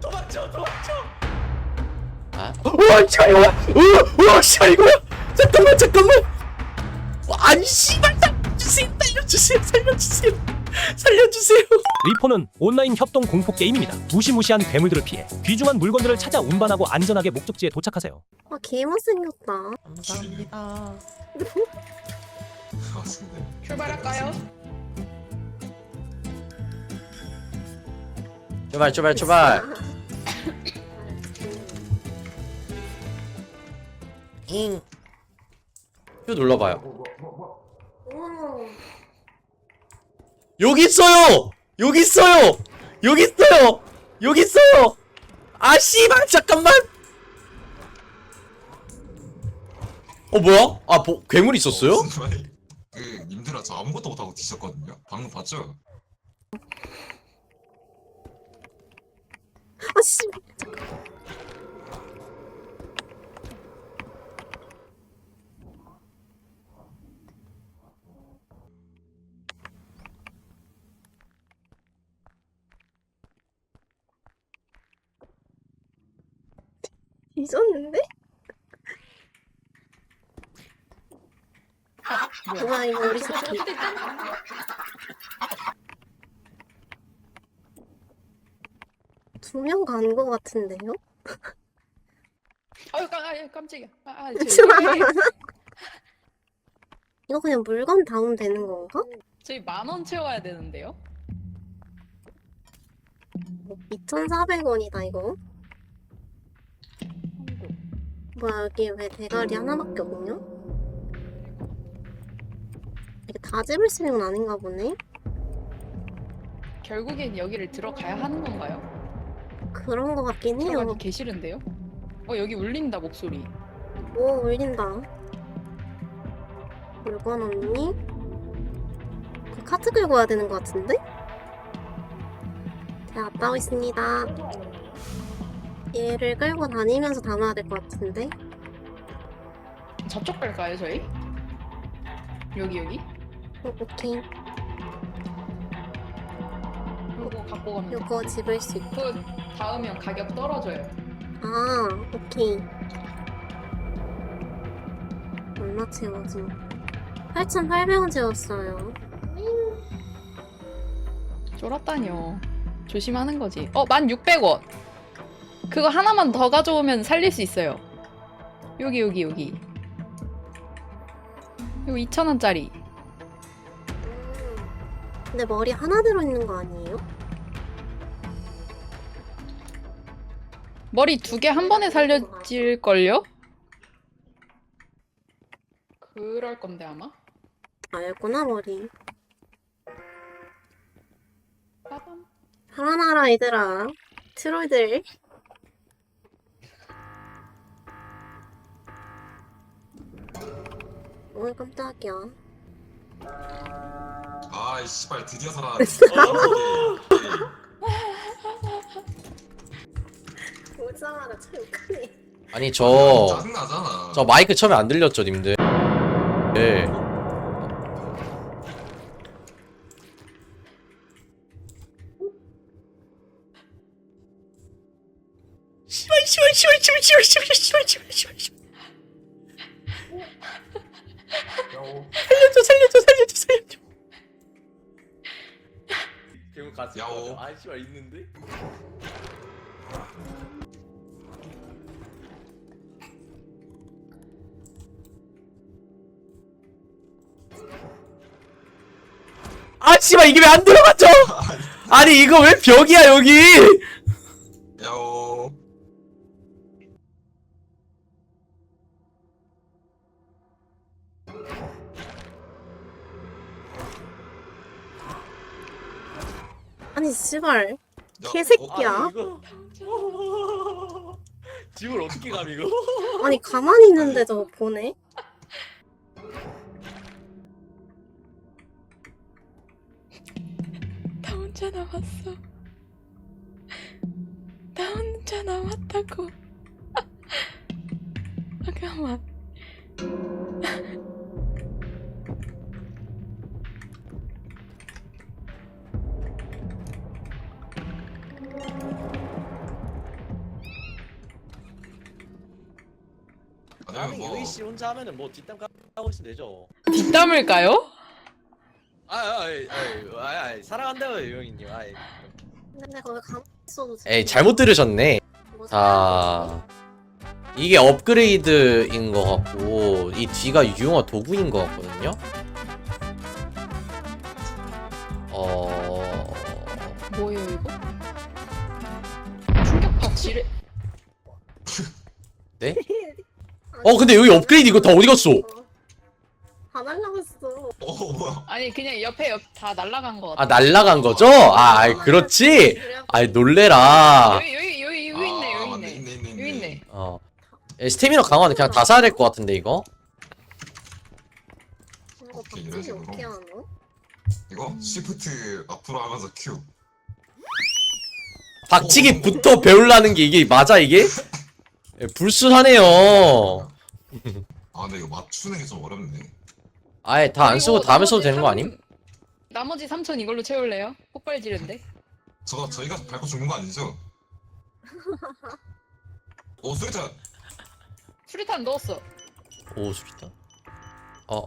도망쳐 도망쳐 아? 우와 씨발 이거야 우와 우와 씨발 이거야 잠깐만 잠깐만 와, 아니 씨발 살려주세요 살려주세요 살려주세요 살려주세요 리포는 온라인 협동 공포 게임입니다. 무시무시한 괴물들을 피해 귀중한 물건들을 찾아 운반하고 안전하게 목적지에 도착하세요. 아 개못생겼다 감사합니다 맞습니다. 출발할까요? 출발 출발 출발. 잉. Q 눌러봐요. 오. 여기 있어요! 여기 있어요! 여기 있어요! 여기 있어요! 아 씨발 잠깐만! 어 뭐야? 아 뭐, 괴물 있었어요? 말이? 그 님들아 저 아무것도 못하고 뒤졌거든요. 방금 봤죠? 아씨 잊었는데? 뭐야 이거 우리 새끼 두명 간 거 같은데요? 아유 깜, 깜짝이야. 아, 아, 잠시만. 저희, 이거 그냥 물건 다운 되는 건가? 저희 만원 채워야 되는데요. 2,400원이다 이거 뭐야 여기 왜 대가리 하나밖에 없냐? 이게 다 집을 수 있는 건 아닌가 보네 결국엔 여기를 들어가야 하는 건가요? 그런 거 같긴 해요 들어가기 개 싫은데요? 어 여기 울린다 목소리. 오 울린다 물건 없니? 그 카트 끌고 와야 되는 거 같은데? 제가 갔다 오겠습니다 얘를 끌고 다니면서 담아야 될 것 같은데 저쪽 갈까요 저희? 여기 여기? 어, 오케이 요거 갖고 가면 돼. 요거 집을 수 있고 그거 닿으면 가격 떨어져요. 아, 오케이. 얼마 채워지? 8,800원 채웠어요. 쫄았다뇨. 조심하는 거지. 어, 1,600원. 그거 하나만 더 가져오면 살릴 수 있어요. 여기 여기 여기. 이거 2,000원짜리. 근데 머리 하나 들어있는 거 아니에요? 머리 두 개 한 번에 살려질걸요? 그럴 건데 아마? 알구나, 머리. 빠밤. 살아나라, 얘들아. 트롤들. 오, 깜짝이야. 아이 씨발 드디어 살아. 오자마자 참 크네. 아니 저 짜증 나잖아. 저 마이크 처음에 안 들렸죠 님들 네 씨발 씨발 씨발 씨발 씨발 씨발 씨발 씨발 씨발 씨발 살려줘 살려줘 살려줘 살려줘 괴물 가슴 야오. 아 씨발 있는데? 아 씨발 이게 왜 안 들어갔죠? 아니 이거 왜 벽이야 여기? 야오. 아니, 씨발. 야, 개새끼야. 어, 이거 집을 어떻게 감 이거? 아니, 가만히 있는데 저거 보네? 혼자 남았어. 나 혼자 남았다고. 잠깐만. 아, 아니 유이 뭐. 씨 혼자 하면은 뭐 뒷담 까고 있으면 되죠. 뒷담을 까요? 아, 아, 아, 아, 아, 아 사랑한다고요, 유영이님. 아, 근데 거기 가만히 있어도 에이 잘못 들으셨네. 뭐 자, 이게 업그레이드인 것 같고 이 뒤가 유용한 도구인 것 같거든요. 어, 뭐예요 이거? 충격파 지뢰 어 근데 여기 업그레이드 이거 다 어디 갔어? 다 날라갔어. 어 뭐야 아니 그냥 옆에 옆 다 날라간 거 같아. 아 날라간 거죠? 아, 아이, 그렇지. 아이 놀래라. 여기 여기 여기 여기 있네 아, 여기 맞네, 있네 있네 있네 여기 있네. 어, 에, 스태미너 강화는 그냥 다 사야 될 것 같은데 이거. 이거 식으로. 어떻게 하노? 이거 시프트 앞으로 하면서 Q 박치기부터 배우려는 게 이게 맞아 이게? 예, 불순하네요. 아 근데 이거 맞추는 게 좀 어렵네 아예 다 안 쓰고 다음에 써도 나머지 되는 거 삼- 아님? 나머지 3천 이걸로 채울래요? 폭발 지른데. 저거 저희가 밟고 죽는 거 아니죠? 오 수리탄 수리탄 넣었어. 오 수리다. 어,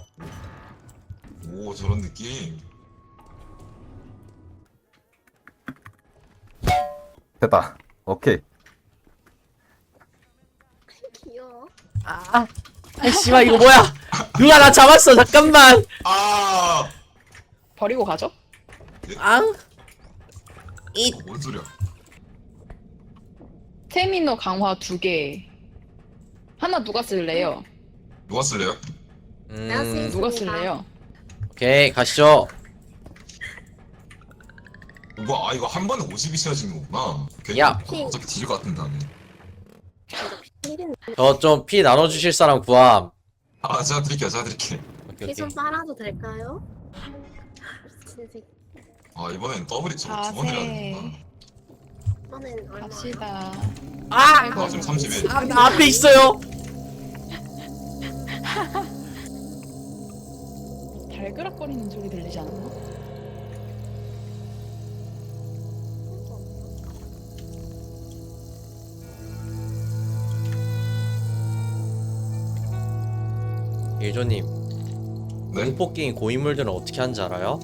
오 저런 느낌 됐다. 오케이. 귀여워. 아이씨발 이거 뭐야? 누가 나 잡았어? 잠깐만. 아, 버리고 가죠? 앙? 이 뭔 소리야? 테미너 강화 두 개. 하나 누가 쓸래요? 누가 쓸래요? 음. 누가 쓸래요? 오케이 가시죠. 뭐아 이거 한 번에 50이 씌워지는 거구나. 괜히 야. 어차피 뒤질 것 같은데 나는. 저 좀 피 나눠주실 사람 구함. 아 제가 드릴게요 제가 드릴게요 오케이, 피좀 빨아도 될까요? 아 이번엔 더블이 저 아, 두번이라 네. 이번엔 얼마 아! 아 지금 31 아, 나 앞에 있어요. 달그락거리는 소리 들리지 않나? 일조님, 네? 공포 게임 고인물들은 어떻게 하는지 알아요?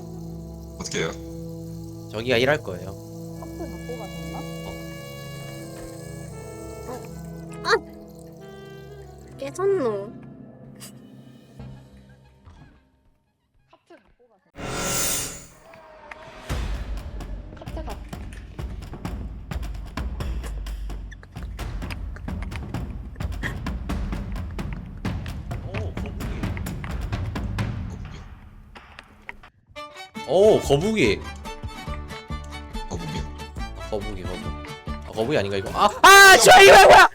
어떻게 해요? 저기가 일할 거예요. 깨졌노. 거북이. 거북이 거북이 거북이. 아, 거북이 아닌가 이거? 아, 아, 씨발 이거 뭐야?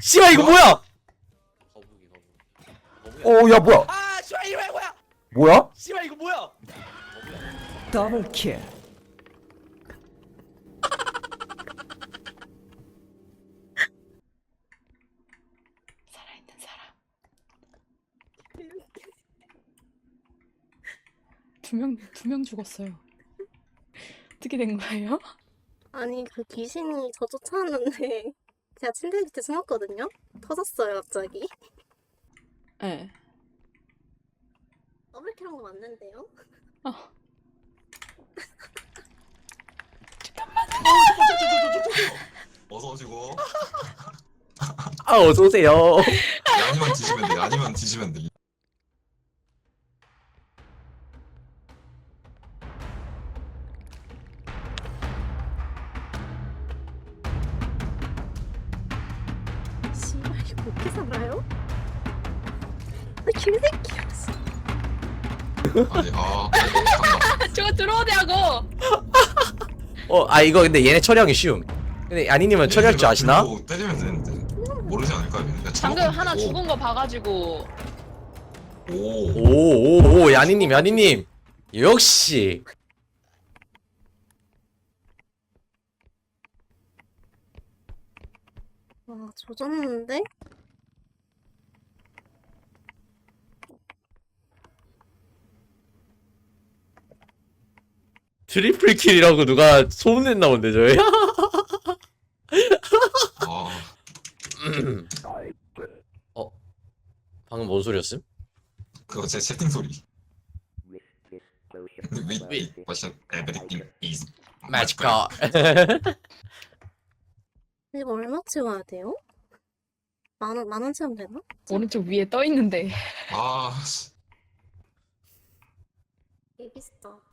씨발 이거 뭐야? 거북이 거북이. 거북이. 오, 야, 뭐야? 아, 씨발 이거 뭐야? 뭐야? 씨발 이거 뭐야? 더블 킬 살아있는 사람. 두 명, 두 명 죽었어요. 어떻게 된 거예요? 아니 그 귀신이 저 쫓아왔는데 제가 침대 밑에 숨었거든요. 터졌어요 갑자기. 네. 더블킬한 거 맞는데요? 어서 오시고 아, 어서 오세요. 아니면 뒤지면 돼 아니면 뒤지면 돼 어떻게 살아요? 나 개새끼야. 아니 아 저거 들어오냐고! 어, 아 이거 근데 얘네 처리하기 쉬움. 근데 아니님은 처리할 줄 아시나? 그리고 때리면 되는데 모르지 않을까요? 그냥 방금 하나 오, 죽은 거 봐가지고 오 오오오 야니님 야니님 역시 와 조졌는데? 트리플 킬이라고 누가 소문냈나 본데 저희. 아 소리였음? 그거 제 채팅 소리. With me, but everything is 마지카 이거 얼마 채워야 돼요? 만 원, 만원 채우면 되나? 오른쪽 위에 떠 있는데. 아, 씨. 이 비싸.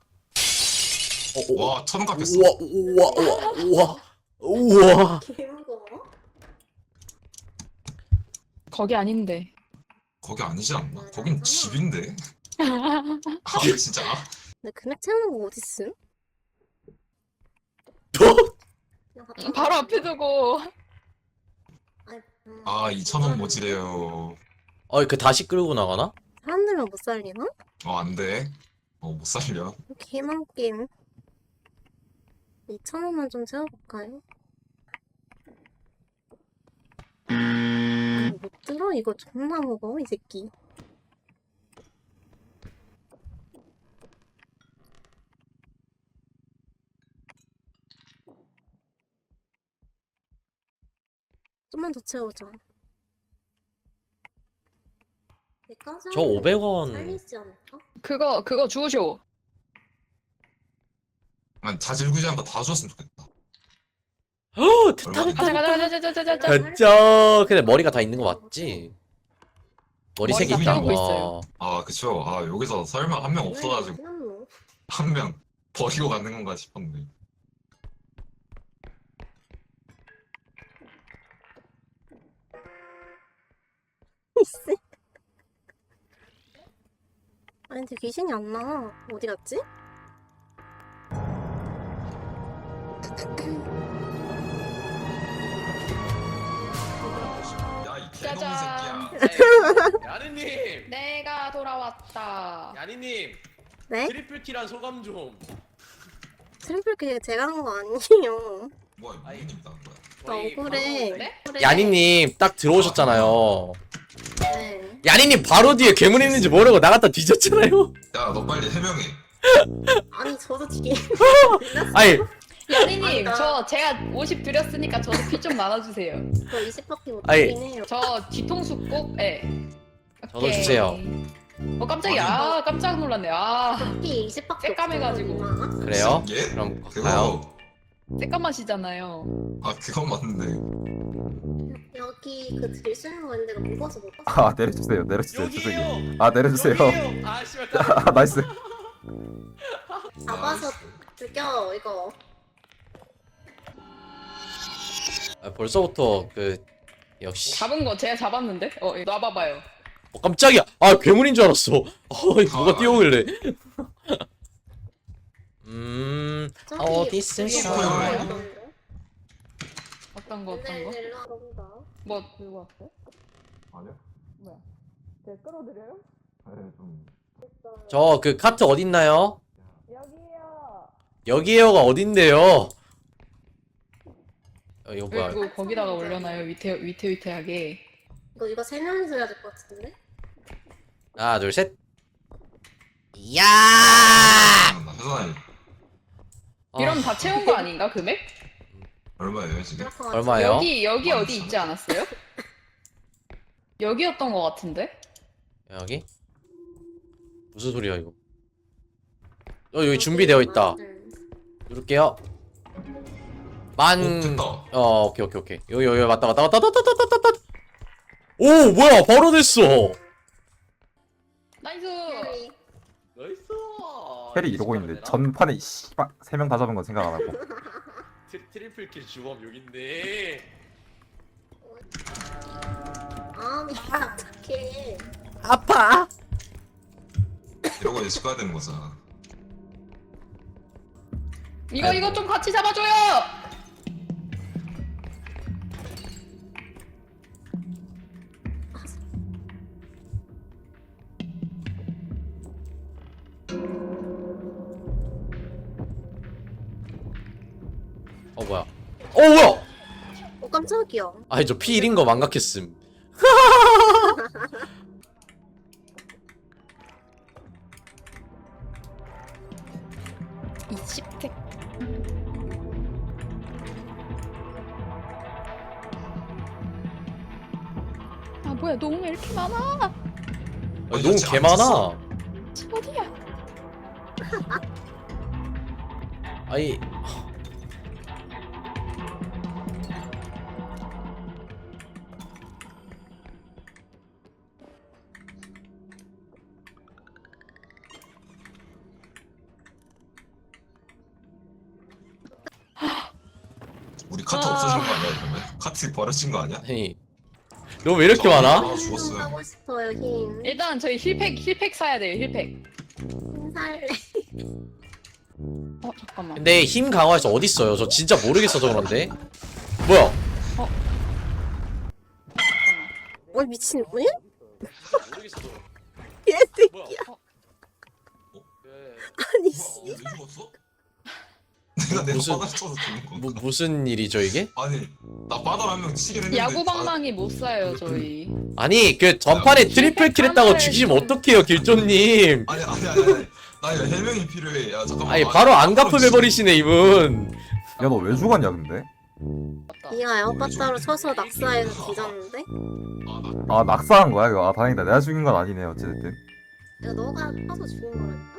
와, 천원 깎였어. 우와 우와 우와 우와 우와 개무거워? 거기 아닌데. 거기 아니지 않나? 거긴 집인데. 아, 진짜. 근데 금액 채우는 거 어딨음? 갖다 바로 놔. 앞에 두고. 아이, 음, 아, 2,000원 모지래요. 어그 다시 끌고 나가나? 사람들만 못 살리나? 어, 안 돼. 어, 못 살려. 개만 게임. 2,000원만 좀 채워볼까요? 아, 못 들어? 이거 존나 무거워, 이 새끼. 좀만 더 채우자. 저 하면 500원 살리지 않을까? 그거 그거 주우쇼. 아니, 자질구지한 거 다 줬으면 좋겠다. 어 됐다 됐다 가자 가자 가자 가자 가자. 가자. 됐죠 근데 머리가 다 있는 거 맞지? 머리 머리 색이 다 있다 있어요. 아, 그쵸. 아, 여기서 설마 한 명 없어가지고 한 명 버리고 가는 건가 싶었네. 씨. 아니 근데 귀신이 안 나와 어디 갔지? 야, 이 개놈 짜잔. 새끼야. 야니님! 내가 돌아왔다. 야니님! 네? 트리플 킬한 소감 좀. 트리플 게 제가 한 거 아니에요 뭐야, 누구님이다. 뭐야. 나 저희 억울해 네? 억울해. 야니님 딱 들어오셨잖아요 네. 야니님 바로 뒤에 괴물 있는지 모르고 나갔다 뒤졌잖아요 야, 너 빨리 해명해. 아니 저도 되게 아니 야리님 맞다. 저 제가 50 드렸으니까 저도 피 좀 나눠주세요. 저 20밖에 못 아니. 해요 저 뒤통수 꼭 예. 저도 오케이. 주세요. 어 깜짝이야. 아 깜짝 놀랐네. 아 피 20밖에 새까매가지고. 그래요? 예? 그럼 가요 그거, 새까마시잖아요. 아, 그건 맞는데. 여기 그 드릴 수 있는 나 무거워서 못 봤어 아 내려주세요 내려주세요 죄송해요 여기에요! 아 내려주세요 여기에요! 아, 씨발. 아 나이스 잡아서. 죽여 이거 아, 벌써부터 그 역시 잡은 거 제가 잡았는데? 어 이거 놔봐봐요. 어, 깜짝이야 아 괴물인 줄 알았어 어 누가 아, 뛰어오길래 음 저기 어디 있을? 어떤 거 어떤 거? 네, 와본다. 뭐 들고 왔어요? 아니요? 뭐야? 제가 끌어드려요? 네, 좀. 저 그 카트 어딨나요? 여기요. 여기에요가 어딘데요? 어, 이거 뭐야 그리고 거기다가 올려놔요 위태 위태위태하게. 이거 이거 세 명이서 해야 될 것 같은데? 하나 둘 셋 이야 나 회사에 이러면 다 채운 거 아닌가 금액? 얼마예요, 지금? 그럴 것 같아. 얼마예요? 여기 여기 어디 있지 않았어요? 여기였던 것 같은데? 여기 무슨 소리야 이거 어 여기 준비되어 있다 응. 누를게요 만 오, 됐다. 어, 오케이, 오케이, 오케이. 여기, 여기, 왔다, 왔다, 왔다, 왔다, 왔다, 왔다, 왔다. 오, 뭐야, 바로 됐어. 나이스. 네. 나이스! 페리 이러고 있는데 전판에 씨발 세명 다 잡은 건 생각 안 하고 트, 트리플 킬 주범 여긴데. 아, 야, 착해. 아파. 이러고 예측 가야 되는 거잖아. 이거 이거 좀 같이 잡아줘요. 어, 뭐야. 어, 깜짝이야. 아니, 저피 1인 거 망각했음. 이 십택. 아 뭐야 너무 왜 이렇게 많아? 아니, 너무 개 많아. 어디야? 아니 카트 버려진 거 아니야? 아니 너왜 이렇게 많아? 아 죽었어요. 하고 싶어요 흰. 일단 저희 힐팩 힐팩 사야 돼요 힐팩. 살래. 어 잠깐만. 근데 힘 강화해서 어디 있어요? 저 진짜 모르겠어서 그런데. 뭐야? 잠깐만. 어 미친 뭐야? 모르겠어. 개새끼야. 네. 아니 뭐야 씨. 왜 죽었어? 내가 내가 무슨- 바닥 쳐서 죽은 건가? 무, 무슨 일이죠 이게? 아니 나 바닥 한명 치긴 했는데 야구 다- 방망이 못 사요 저희. 아니 그 전판에 트리플 킬 했다고 죽이시면 어떡해요 길조님 아니 아니 아니 아니 나 이거 해명이 필요해 야 잠깐만 아니 바로 안 갚음해버리시네 이분 야 너 왜 죽었냐 근데? 이가 에어팟 따로 쳐서 낙사해서 뒤졌는데? 아, 나- 아 낙사한 거야 이거 아 다행이다 내가 죽인 건 아니네 어찌됐든 야 너가 쳐서 죽인 거라니까?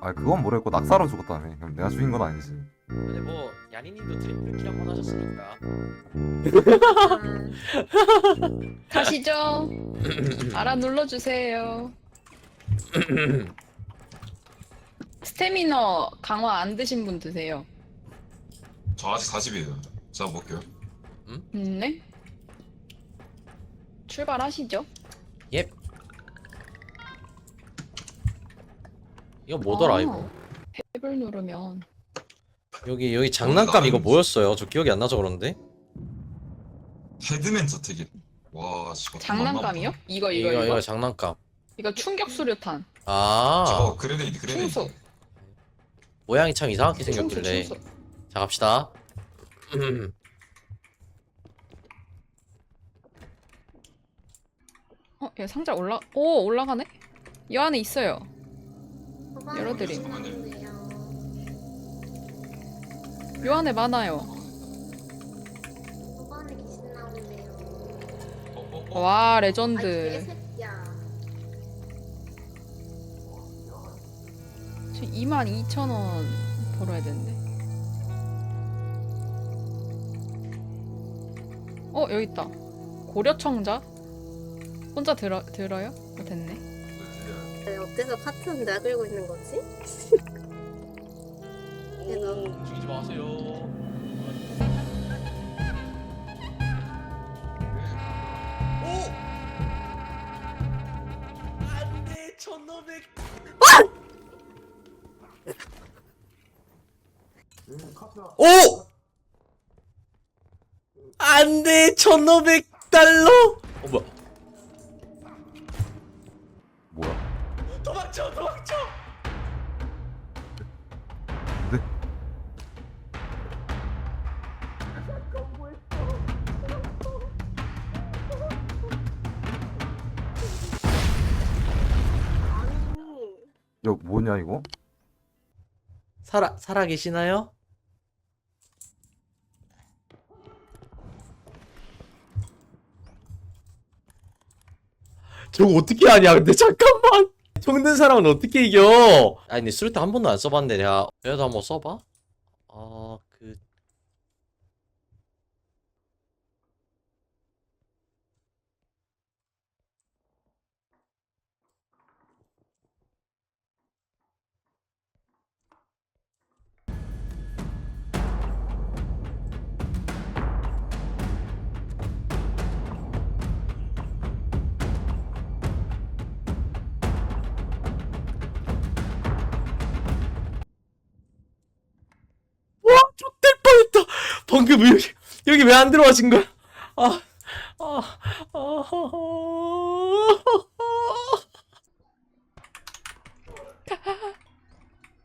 아 그건 모르겠고 낙사로 죽었다네 그럼 내가 죽인 건 아니지 근데 뭐 야니님도 트리플 킬 한 번 하셨으니까 아, 가시죠. 알아 눌러주세요. 스태미너 강화 안 드신 분 드세요. 저 아직 40이에요 자 볼게요 음, 네. 출발하시죠. 예 이거 뭐더라 아. 이거 탭을 누르면 여기 여기 장난감 이거 뭐였어요? 저 기억이 안 나서 그러는데 헤드맨 저택이 와 씨발 장난감이요? 이거 이거 이거 이거, 이거 장난감 이거 충격 수류탄. 아 저거 그레네이드 그레네이드 충수. 모양이 참 이상하게 충수 생겼길래 충수. 자 갑시다 어, 얘 상자 올라 오 올라가네. 이 안에 있어요. 열어드림. 요 안에 많아요. 와 아이 레전드. 개새끼야. 저 22,000원 벌어야 되는데. 어 여기 있다. 고려청자. 혼자 들어 들어요? 어, 됐네. 왜 어때서 내가 끌고 있는 거지? 오, 죽이지 마세요. 오! 안돼 1500. 오! 안돼 1500달러? 어 뭐야 도망쳐. 아니 이거 뭐냐 이거? 살아 살아 계시나요? 저거 어떻게 하냐 근데 잠깐만 총든 사람은 어떻게 이겨? 아니 근데 한 번도 안 써봤는데 내가 그래도 한번 써봐. 아 방금 여기 여기 왜 안 들어와신 거야? 아, 아, 아,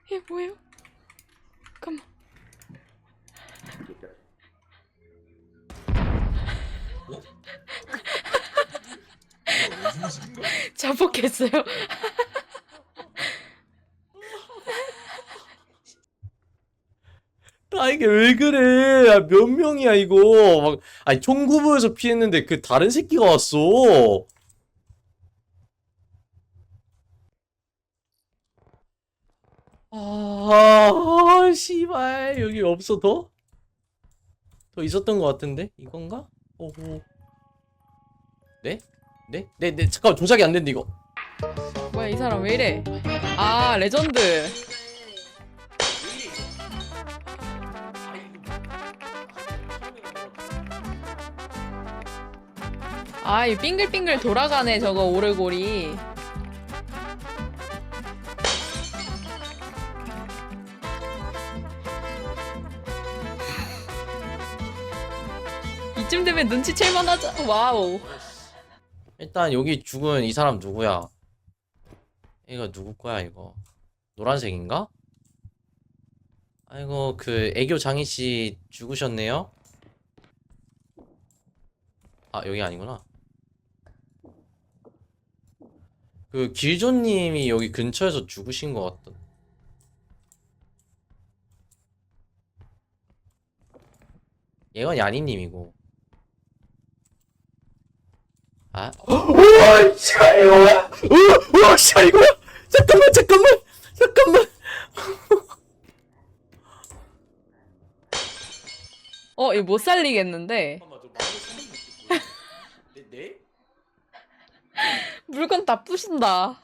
이게 뭐예요? 잠깐만. 왜 죽으신 거야? 자폭했어요. 아 이게 왜 그래? 아, 몇 명이야 이거? 막 아니 총구부에서 피했는데 그 다른 새끼가 왔어. 아, 씨발 여기 없어 더? 더 있었던 것 같은데 이건가? 오호. 네? 네? 네? 네? 잠깐 만 조작이 안 된다 이거. 뭐야 이 사람 왜 이래? 아 레전드. 아이 빙글빙글 돌아가네 저거 오르골이. 이쯤 되면 눈치챌 만 하자. 와우. 일단 여기 죽은 이 사람 누구야? 이거 누구 거야 이거? 노란색인가? 아이고 그 애교 장희 씨 죽으셨네요. 아 여기 아니구나. 그 길조님이 여기 근처에서 죽으신 것 같던. 얘건 야니님이고. 아? 우와, 씨발, 이거야? 우와, 우와, 씨발, 이거야? 잠깐만, 잠깐만, 잠깐만. 어 이거 못 살리겠는데. 잠깐만 저 마음에 쓰는 게 뭐야? 네? 네? 물건 다 부신다.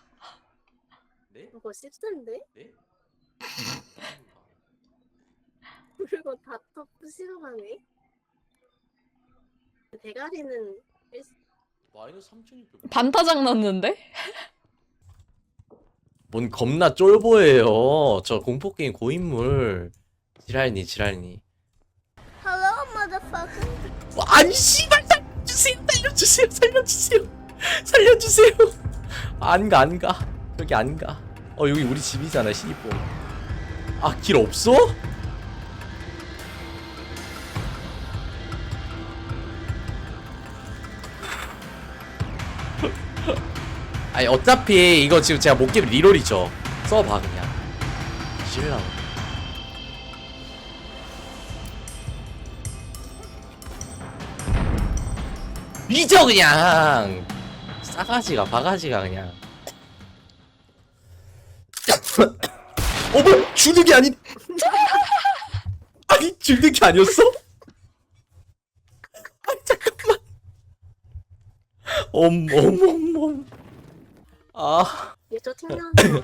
네? 이거 씹센데? 네? 그리고 다 터부시러 가네. 대가리는 마이너스 3,600. 반타작 났는데? 뭔 겁나 쫄보예요. 저 공포 게임 고인물. 지랄니, 지랄니. Hello, motherfucker. 와, 아니, 씨발, 살려주세요, 살려주세요, 살려주세요. 살려주세요. 안 가, 안 가. 여기 안 가. 어, 여기 우리 집이잖아, 시니뽕. 아, 길 없어? 아니, 어차피 이거 지금 제가 못 깨면 리롤이죠. 써봐, 그냥. 실랑. 잊어 그냥 싸가지가 바가지가 그냥 어머 주눅이 아닌 아니 주눅이 아니었어? 아니 잠깐만 어머머머 아 얘저 튕겨내.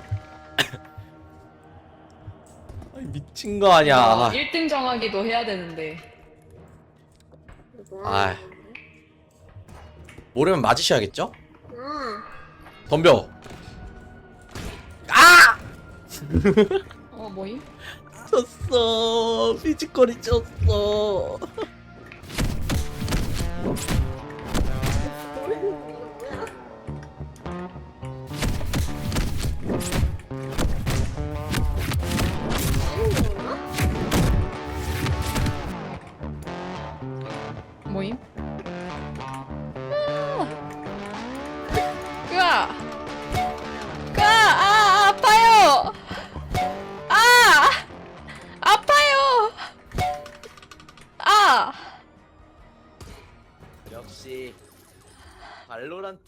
아니, 미친 거 아니야 1등 정하기도 해야 되는데. 아. 모르면 맞으셔야겠죠? 아, 덤벼 아! 어 뭐임? 졌어 피지컬이 졌어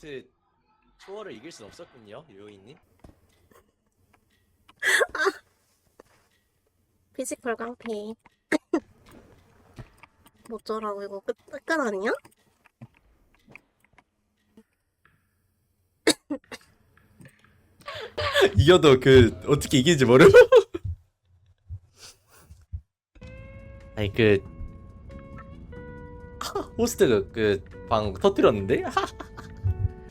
발로란트 초월을 이길 순 없었군요 요인님 피지컬 깡패. 뭐쩌라고 이거 끝, 끝 아니야? 이겨도 그 어떻게 이기는지 모르 아니 그 호스트 그방 터뜨렸는데